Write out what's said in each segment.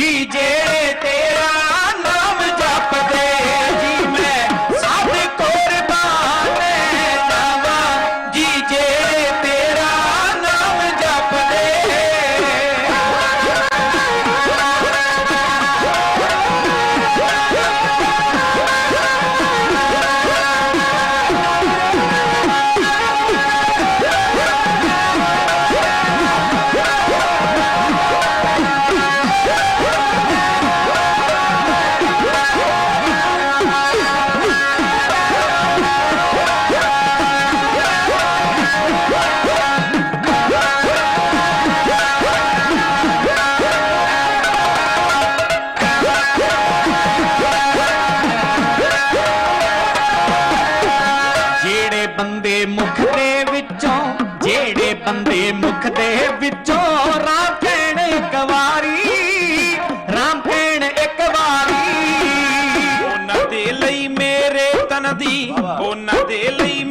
जी जेते ਬੰਦੇ ਮੁਖ ਦੇ ਵਿੱਚੋਂ ਰਾਮ ਭੈਣ ਇੱਕ ਵਾਰੀ, ਰਾਮ ਭੈਣ ਇੱਕ ਵਾਰੀ। ਉਹਨਾਂ ਦੇ ਲਈ ਮੇਰੇ ਤਨ ਦੀ, ਉਹਨਾਂ ਦੇ ਲਈ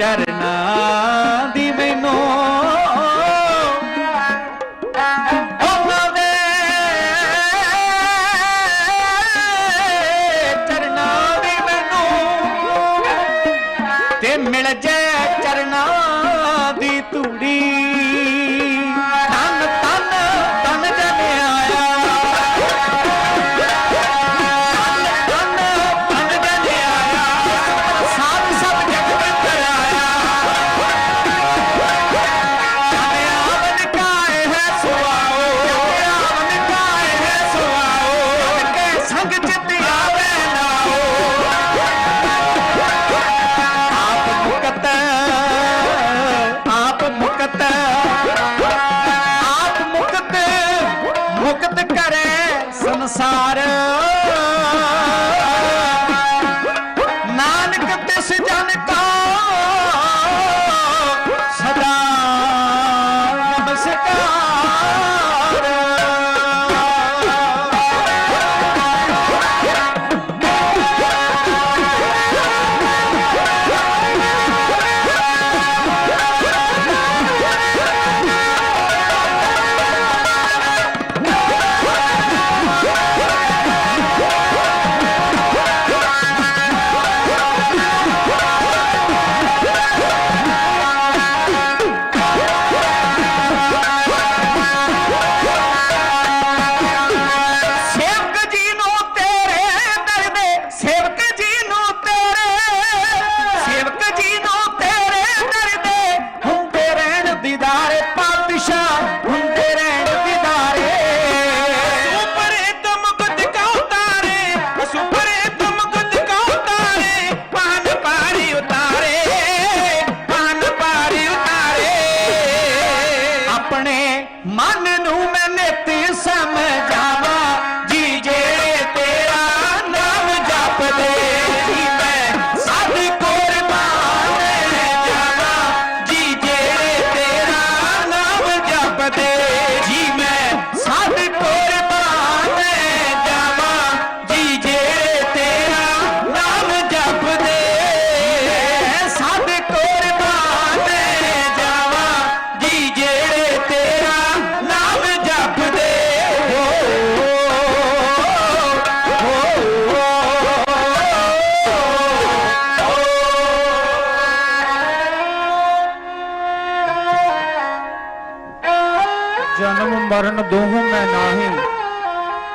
ਚਰਨਾ ਦੀ ਮੈਨੂੰ ਉਹਨਾਂ ਦੇ ਚਰਨਾ ਦੀ ਮੈਨੂੰ ਤੇ ਮਿਲ ਜੇ ਚਰਨਾ ਦੀ ਧੂੜੀ ਸੰਸਾਰ दोहम